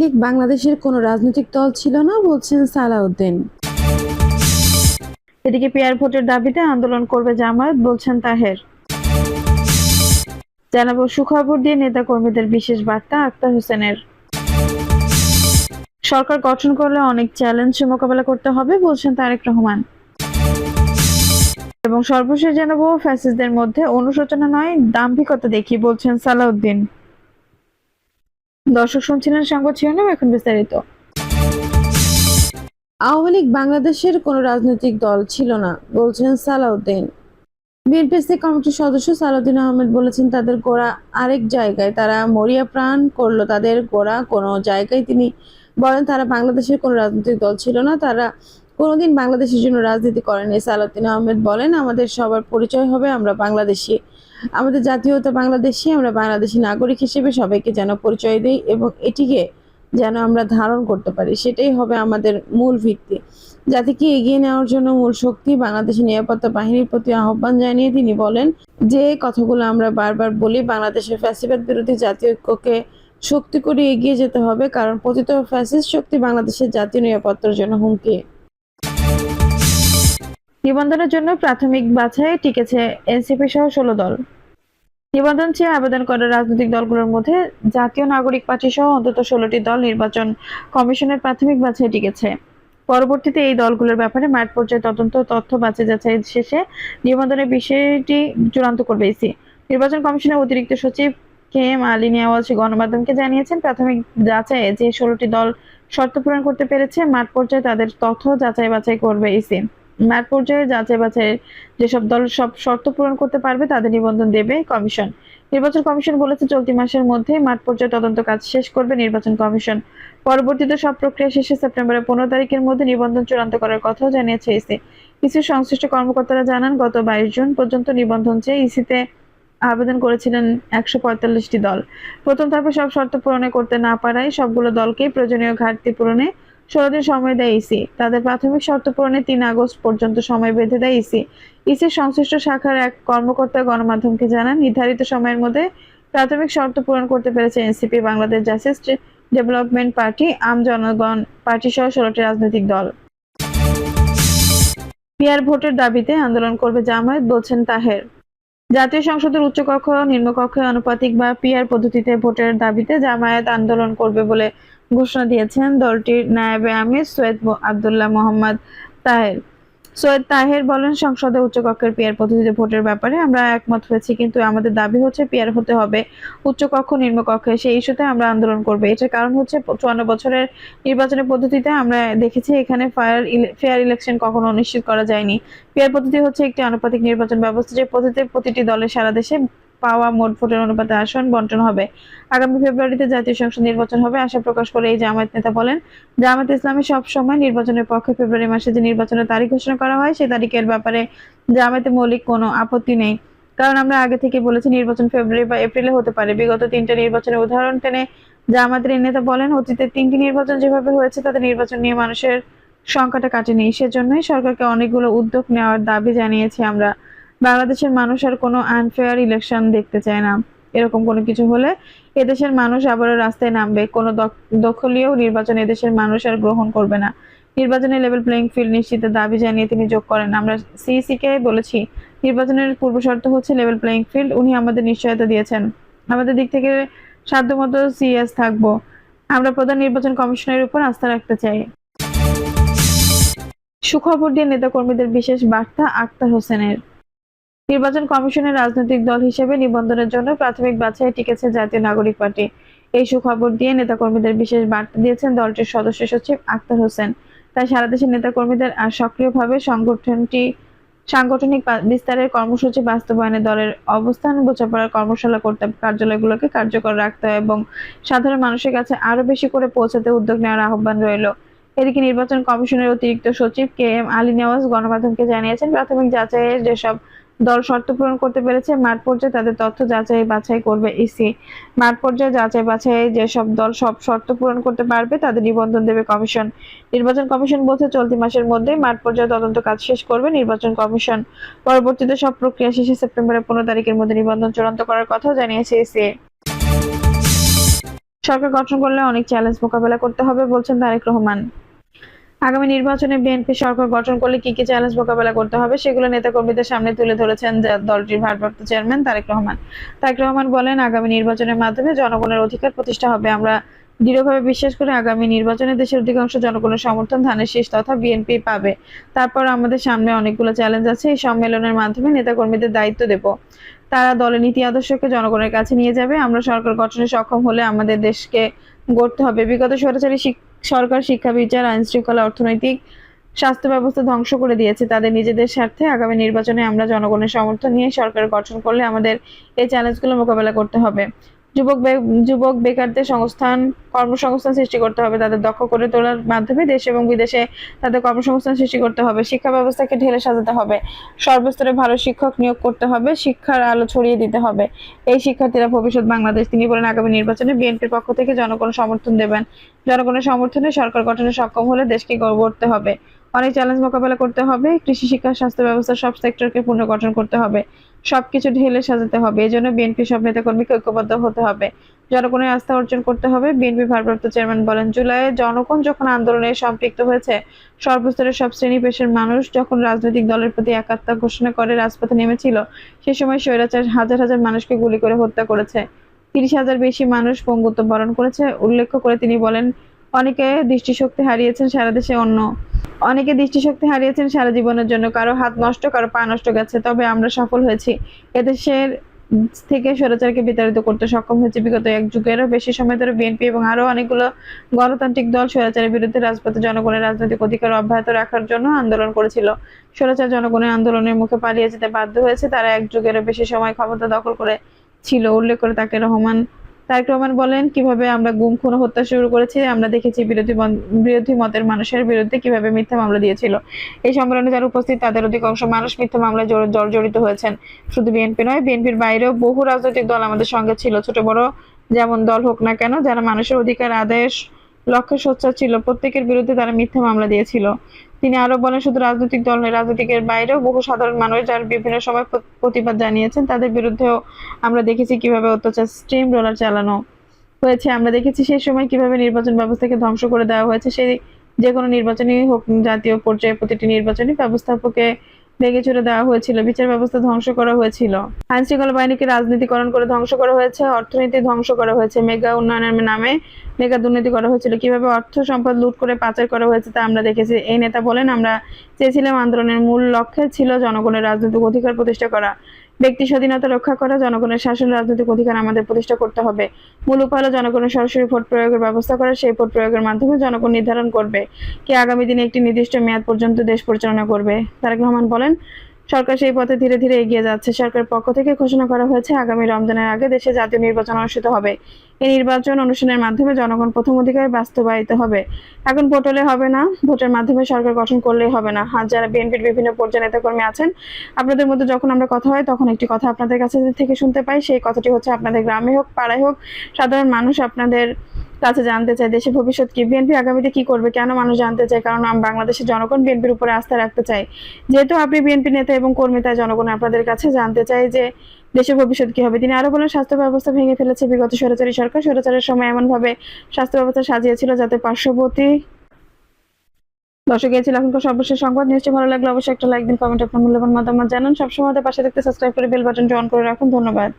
লীগ বাংলাদেশের কোনো রাজনৈতিক দল ছিল না, বলছেন সালাউদ্দিন। এদিকে পিয়ার ভোটের দাবিতে আন্দোলন করবে জামায়াত, বলছেন তাহের। জানাব সুখবর দিয়ে নেতা কর্মীদের বিশেষ বার্তা, আক্তার হোসেনের। সরকার গঠন করলে অনেক চ্যালেঞ্জ মোকাবেলা করতে হবে, বলছেন তারেক রহমান। এবং সর্বশেষ জানাব, ফ্যাসিস্টদের মধ্যে অনুশোচনা নয়, দাম্ভিকতা দেখি, বলছেন সালাউদ্দিন। দর্শক শুনছিলেন সংবাদ শিরোনাম, এখন বিস্তারিত। আওয়ামী লীগ বাংলাদেশের কোনো রাজনৈতিক দল ছিল না, বলছেন সালাউদ্দিন। বিএনপিসি কমিটির সদস্য সালাউদ্দিন আহমেদ বলেছেন, তাদের গোড়া আরেক জায়গায় তারা মরিয়া প্রাণ করল, তাদের গোড়া কোনো জায়গায় তিনি বলেন তারা বাংলাদেশের কোনো রাজনৈতিক দল ছিল না, তারা কোনোদিন বাংলাদেশের জন্য রাজনীতি করেনি। সালাউদ্দিন আহমেদ বলেন, আমাদের সবার পরিচয় হবে, আমরা বাংলাদেশি। আমাদের জাতীয়তা বাংলাদেশি আমরা বাংলাদেশি নাগরিক হিসেবে সবাইকে যেন পরিচয় দিই এবং এটিকে যেন আমরা ধারণ করতে পারি, সেটাই হবে আমাদের মূল ভিত্তি। জাতিকে এগিয়ে নেওয়ার জন্য মূল শক্তি বাংলাদেশের নিরাপত্তা বাহিনীর প্রতি আহ্বান জানিয়ে তিনি বলেন, যে কথাগুলো আমরা বারবার বলি, বাংলাদেশের ফ্যাসিবাদ বিরোধী জাতীয় ঐক্যকে শক্তি করে এগিয়ে যেতে হবে, কারণ পতিত ফ্যাসিস্ট শক্তি বাংলাদেশের জাতীয় নিরাপত্তার জন্য হুমকি। নিবন্ধনের জন্য প্রাথমিক বাছাই টিকেছে এনসিপি সহ ষোলো দল। নিবন্ধন চেয়ে আবেদন করা রাজনৈতিক দলগুলোর মধ্যে জাতীয় নাগরিক পার্টি সহ অন্তত ষোলোটি দল নির্বাচন কমিশনের প্রাথমিক বাছাই টিকেছে। পরবর্তীতে এই দলগুলোর ব্যাপারে মাঠ পর্যায়ে তদন্ত তথ্য বাছাই যাচাই শেষে নিবন্ধনের বিষয়টি চূড়ান্ত করবে ইসি। নির্বাচন কমিশনের অতিরিক্ত সচিব কে এম আলী নিয়াওয়াজ গণমাধ্যমকে জানিয়েছেন, প্রাথমিক যাচাইয়ে যে ষোলোটি দল শর্ত পূরণ করতে পেরেছে, মাঠ পর্যায়ে তাদের তথ্য যাচাই বাছাই করবে ইসি। মাঠ পর্যায়ে যাচাই বাছাই যেসব দল সব শর্ত পূরণ করতে পারবে, তাদের নিবন্ধন দেবে কমিশন। নির্বাচন কমিশন বলেছে, চলতি মাসের মধ্যে মাঠ পর্যায়ে তদন্ত কাজ শেষ করবে নির্বাচন কমিশন। পরবর্তীতে সব প্রক্রিয়া শেষে সেপ্টেম্বরের পনেরো তারিখের মধ্যে নিবন্ধন চূড়ান্ত করার কথাও জানিয়েছে ইসি। ইসির সংশ্লিষ্ট কর্মকর্তারা জানান, গত বাইশ জুন পর্যন্ত নিবন্ধন চেয়ে ইসিতে আবেদন করেছিলেন একশো পঁয়তাল্লিশটি দল। প্রথম ধাপে সব শর্ত পূরণে করতে না পারায় সবগুলো দলকেই প্রয়োজনীয় ঘাটতি পূরণে ষোলো সময় দেয় ইসি। তাদের প্রাথমিক শর্ত পূরণে তিন আগস্ট পর্যন্ত সময় বেঁধে দেয় ইসি। ইসির সংশ্লিষ্ট শাখার এক কর্মকর্তা গণমাধ্যমকে জানান, নির্ধারিত সময়ের মধ্যে প্রাথমিক শর্ত পূরণ করতে পেরেছে NCP, Bangladesh justice development party, আম জনগণ পার্টি সহ ষোলোটি রাজনৈতিক দল। পিয়ার ভোটের দাবিতে আন্দোলন করবে জামায়াত, বলছেন তাহের। জাতীয় সংসদের উচ্চকক্ষ, নিম্নকক্ষে আনুপাতিক বা পিয়ার পদ্ধতিতে ভোটের দাবিতে জামায়াত আন্দোলন করবে বলে ঘোষণা দিয়েছেন দলটির নায়েবে আমির সৈয়দ আবদুল্লাহ মোহাম্মদ তাহের। সৈয়দ তাহের বলেন, সংসদে উচ্চকক্ষের পিয়ার পদ্ধতিতে ভোটের ব্যাপারে আমরা একমত হয়েছি, কিন্তু আমাদের দাবি হচ্ছে পিয়ার হতে হবে উচ্চকক্ষ, নিম্নকক্ষে। সেই ইস্যুতে আমরা আন্দোলন করব। এটার কারণ হচ্ছে চুয়ান্ন বছরের নির্বাচনের পদ্ধতিতে আমরা দেখেছি এখানে ফায়ার ফেয়ার ইলেকশন কখনো অনিশ্চিত করা যায়নি। পিয়ার পদ্ধতি হচ্ছে একটি আনুপাতিক নির্বাচন ব্যবস্থা যে পদ্ধতিতে প্রতিটি দলের সারা দেশে পাওয়া মোট ভোটের অনুপাতে আসন বন্টন হবে। আগামী ফেব্রুয়ারিতে জাতীয় সংসদ নির্বাচন হবে, আশা প্রকাশ করে এই জামায়াত নেতা বলেন, জামায়াত ইসলামী সব সময় নির্বাচনের পক্ষে ফেব্রুয়ারি মাসে যে নির্বাচনের তারিখ ঘোষণা করা হয় সেই তারিখের ব্যাপারে জামায়াতে মৌলিক কোনো আপত্তি নেই। কারণ আমরা আগে থেকে বলেছি, নির্বাচন ফেব্রুয়ারি বা এপ্রিলে হতে পারে। বিগত তিনটা নির্বাচনের উদাহরণ টেনে জামায়াতের এই নেতা বলেন অতীতে তিনটি নির্বাচন যেভাবে হয়েছে, তাতে নির্বাচন নিয়ে মানুষের সংখ্যাটা কাটেনি। সেজন্যই সরকারকে অনেকগুলো উদ্যোগ নেওয়ার দাবি জানিয়েছি আমরা। বাংলাদেশের মানুষ আর কোনো আনফেয়ার ইলেকশন দেখতে চায় না। এরকম কোনো কিছু হলে এদেশের মানুষ আবারও রাস্তায় নামবে। কোনো দখ- দখলীয় নির্বাচন এদেশের মানুষ আর গ্রহণ করবে না। নির্বাচনে লেভেল প্লেইং ফিল্ড নিশ্চিতের দাবি জানিয়ে তিনি যোগ করেন। আমরা সিইসি কে বলেছি, নির্বাচনের পূর্ব শর্ত হচ্ছে লেভেল প্লেইং ফিল্ড উনি আমাদের নিশ্চয়তা দিয়েছেন। আমাদের দিক থেকে সাধ্যমতো সিএস থাকব। আমরা প্রধান নির্বাচন কমিশনের উপর আস্থা রাখতে চাই। সুখবর দিয়ে নেতাকর্মীদের বিশেষ বার্তা আক্তার হোসেনের। নির্বাচন কমিশনের রাজনৈতিক দল হিসেবে নিবন্ধনের জন্য প্রাথমিক বাছাই টিকেছে জাতীয় নাগরিক পার্টি। এই সুখবর দিয়ে নেতাকর্মীদের বিশেষ বার্তা দিয়েছেন দলটির সদস্য সচিব আক্তার হোসেন। তাই সারা দেশের নেতাকর্মীদের আর সক্রিয়ভাবে সংগঠনটি সাংগঠনিক বিস্তারের কর্মসূচি বাস্তবায়নে দলের অবস্থান, বোঝাপড়ার কর্মশালা, করতে কার্যালয়গুলোকে কার্যকর রাখতে হয় এবং সাধারণ মানুষের কাছে আরও বেশি করে পৌঁছাতে উদ্যোগ নেওয়ার আহ্বান রইল। এদিকে নির্বাচন কমিশনের অতিরিক্ত সচিব কে এম আলী নেওয়াজ গণমাধ্যমকে জানিয়েছেন, প্রাথমিক যাচাইয়ে যেসব দল শর্ত পূরণ করতে পেরেছে। মাঠ পর্যায়ে তাদের তথ্য যাচাই বাছাই করবে ইসি। মাঠ পর্যায়ে যাচাই বাছাই যেসব দল সব শর্ত পূরণ করতে পারবে, তাদের নিবন্ধন দেবে কমিশন। নির্বাচন কমিশন বলছে, চলতি মাসের মধ্যে মাঠ পর্যায়ে তদন্ত কাজ শেষ করবে নির্বাচন কমিশন। পরবর্তীতে সব প্রক্রিয়া শেষে সেপ্টেম্বরের পনেরো তারিখের মধ্যে নিবন্ধন চূড়ান্ত করার কথাও জানিয়েছে ইসি। সরকার গঠন করলে অনেক চ্যালেঞ্জ মোকাবেলা করতে হবে বলছেন তারেক রহমান। আগামী নির্বাচনে বিএনপি সরকার গঠন করলে কি কি চ্যালেঞ্জ মোকাবেলা করতে হবে, সেগুলো নেতাকর্মীদের সামনে তুলে ধরেছেন দলটির ভারপ্রাপ্ত চেয়ারম্যান তারেক রহমান। তারেক রহমান বলেন, আগামী নির্বাচনের মাধ্যমে জনগণের অধিকার প্রতিষ্ঠা হবে। আমরা দৃঢ়ভাবে বিশ্বাস করি, আগামী নির্বাচনে দেশের অধিকাংশ জনগণের সমর্থন ধানের শীষ তথা বিএনপি পাবে। তারপর আমাদের সামনে অনেকগুলো চ্যালেঞ্জ আছে, এই সম্মেলনের মাধ্যমে নেতাকর্মীদের দায়িত্ব দেব। তারা দলের নীতি আদর্শকে জনগণের কাছে নিয়ে যাবে। আমরা সরকার গঠনে সক্ষম হলে আমাদের দেশকে গড়তে হবে। বিগত স্বৈরাচারী সরকার শিক্ষা, বিচার, আইন শৃঙ্খলা, অর্থনৈতিক স্বাস্থ্য ব্যবস্থা ধ্বংস করে দিয়েছে। তাদের নিজেদের স্বার্থে আগামী নির্বাচনে আমরা জনগণের সমর্থন নিয়ে সরকার গঠন করলে আমাদের এই চ্যালেঞ্জগুলো মোকাবেলা করতে হবে। যুবক যুবক বেকারদের সংস্থান, কর্মসংস্থান সৃষ্টি করতে হবে, তাদের দক্ষ করে তোলার মাধ্যমে দেশ এবং বিদেশে তাদের কর্মসংস্থান সৃষ্টি করতে হবে। শিক্ষা ব্যবস্থাকে ঢেলে সাজাতে হবে। সর্বস্তরে ভালো শিক্ষক নিয়োগ করতে হবে, শিক্ষার আলো ছড়িয়ে দিতে হবে। এই শিক্ষার্থীরা ভবিষ্যৎ বাংলাদেশ, তিনি বলেন, আগামী নির্বাচনে বিএনপির পক্ষ থেকে জনগণ সমর্থন দেবেন। জনগণের সমর্থনে সরকার গঠনে সক্ষম হলে দেশকে গড়তে হবে। অনেক চ্যালেঞ্জ মোকাবেলা করতে হবে, কৃষি শিক্ষা, স্বাস্থ্য ব্যবস্থা সব সেক্টরকে পুনর্গঠন করতে হবে, সবকিছু ঢেলে সাজাতে হবে এই জন্য বিএনপি সব নেতাকর্মীকে ঐক্যবদ্ধ হতে হবে। জনগণের আস্থা অর্জন করতে হবে বিএনপি ভারপ্রাপ্ত চেয়ারম্যান বলেন জুলাইয়ে জনগণ যখন আন্দোলনে সম্পৃক্ত হয়েছে, সর্বস্তরের সব শ্রেণি পেশের মানুষ যখন রাজনৈতিক দলের প্রতি একাত্মতা ঘোষণা করে, রাজপথে নেমেছিল, সে সময় স্বৈরাচার হাজার হাজার মানুষকে গুলি করে হত্যা করেছে। তিরিশ হাজার বেশি মানুষ পঙ্গুত্ব বরণ করেছে উল্লেখ করে তিনি বলেন অনেকে দৃষ্টিশক্তি হারিয়েছেন সারা দেশে অন্য। অনেকে দৃষ্টিশক্তি হারিয়েছেন সারা জীবনের জন্য, কারও হাত নষ্ট, কারও পা নষ্ট গেছে, তবে আমরা সফল হয়েছি। এদেশের থেকে স্বৈরাচারকে বিতাড়িত করতে সক্ষম হয়েছে বিগত এক যুগেরও বেশি সময় ধরে বিএনপি এবং আরও অনেকগুলো গণতান্ত্রিক দল স্বৈরাচারের বিরুদ্ধে রাজপথে জনগণের রাজনৈতিক অধিকার অব্যাহত রাখার জন্য আন্দোলন করেছিল। স্বৈরাচার জনগণের আন্দোলনের মুখে পালিয়ে যেতে বাধ্য হয়েছে তারা এক যুগেরও বেশি সময় ক্ষমতা দখল করে ছিল, উল্লেখ করে তাকে রহমান তারেক রহমান বলেন, কীভাবে আমরা গুম, খুন হত্যা শুরু করেছি, আমরা দেখেছি বিরোধী বিরোধী মতের মানুষের বিরুদ্ধে কীভাবে মিথ্যা মামলা দিয়েছিল। এই সম্মেলনে যারা উপস্থিত, তাদের অধিকাংশ মানুষ মিথ্যা মামলায় জড়- জর্জরিত হয়েছেন। শুধু বিএনপি নয়, বিএনপির বাইরেও বহু রাজনৈতিক দল আমাদের সঙ্গে ছিল, ছোট বড় যেমন দল হোক না কেন, যারা মানুষের অধিকার আদায়ের লক্ষ্যে সোচ্চার ছিল। প্রত্যেকের বিরুদ্ধে তারা মিথ্যা মামলা দিয়েছিল। তিনি আরও বলেন, শুধু রাজনৈতিক দল নয়, রাজনৈতিকের বাইরেও বহু সাধারণ মানুষ যারা বিভিন্ন সময় প্রতিবাদ জানিয়েছেন, তাদের বিরুদ্ধেও আমরা দেখেছি কীভাবে অত্যাচার স্ট্রিম রোলার চালানো হয়েছে। আমরা দেখেছি সেই সময় কীভাবে নির্বাচন ব্যবস্থাকে ধ্বংস করে দেওয়া হয়েছে। সেই যে কোনো নির্বাচনই হোক, জাতীয় পর্যায়ে প্রতিটি নির্বাচনী ব্যবস্থাপকে ভেঙে ছুড়ে দেওয়া হয়েছিল, বিচার ব্যবস্থা ধ্বংস করা হয়েছিল। আইন শৃঙ্খলা বাহিনীকে রাজনীতিকরণ করে ধ্বংস করা হয়েছে, অর্থনীতি ধ্বংস করা হয়েছে, মেগা উন্নয়নের নামে মেগা দুর্নীতি করা হয়েছিল। কীভাবে অর্থ সম্পদ লুট করে পাচার করা হয়েছে তা আমরা দেখেছি। এই নেতা বলেন, আমরা চেয়েছিলাম আন্দোলনের মূল লক্ষ্যে ছিল জনগণের রাজনৈতিক অধিকার প্রতিষ্ঠা করা। ব্যক্তি স্বাধীনতা রক্ষা করা, জনগণের শাসন, রাজনৈতিক অধিকার আমাদের প্রতিষ্ঠা করতে হবে। মূল উপায় হলো জনগণের সরাসরি ভোট প্রয়োগের ব্যবস্থা করা, সেই ভোট প্রয়োগের মাধ্যমে জনগণ নির্ধারণ করবে কে আগামী দিনে একটি নির্দিষ্ট মেয়াদ পর্যন্ত দেশ পরিচালনা করবে। তারেক রহমান বলেন সরকার সেই পথে ধীরে ধীরে এগিয়ে যাচ্ছে। সরকারের পক্ষ থেকে ঘোষণা করা হয়েছে, আগামী রমজানের আগে দেশে জাতীয় নির্বাচন অনুষ্ঠিত হবে। এই নির্বাচন অনুষ্ঠানের মাধ্যমে জনগণ প্রথম অধিকার বাস্তবায়িত হবে। এখন ভোট হলে হবে না, ভোটের মাধ্যমে সরকার গঠন করলেই হবে না। আর যারা বিএনপির বিভিন্ন পর্যায়ে নেতাকর্মী আছেন, আপনাদের মধ্যে যখন আমরা কথা হয়, তখন একটি কথা আপনাদের কাছে থেকে শুনতে পাই। সেই কথাটি হচ্ছে, আপনাদের গ্রামে হোক, পাড়ায় হোক, সাধারণ মানুষ আপনাদের কাছে জানতে চাই দেশের ভবিষ্যৎ কি? বিএনপি আগামীতে কি করবে? কেন মানুষ জানতে চায়? কারণ বাংলাদেশের জনগণ বিএনপির উপরে আস্থা রাখতে চায়। যেহেতু আপনি বিএনপি নেতা এবং কর্মী, তাই জনগণ আপনাদের কাছে জানতে চায় যে দেশের ভবিষ্যৎ কি হবে। তিনি আরও বলেন, স্বাস্থ্য ব্যবস্থা ভেঙে ফেলেছে বিগত স্বৈরাচারী সরকার। স্বৈরাচারের সময় এমন ভাবে স্বাস্থ্য ব্যবস্থা সাজিয়েছিল যাতে পার্শ্ববর্তী দর্শক ছিল এখনকার সর্বশেষ সংবাদ। নিশ্চয়ই ভালো লাগলে অবশ্যই একটা লাইক দিন কমেন্ট আপনার মূল্যবান মতামত জানান। সবসময় পাশে দেখতে সাবস্ক্রাইব করে বেল বাটনটি অন করে রাখুন। ধন্যবাদ।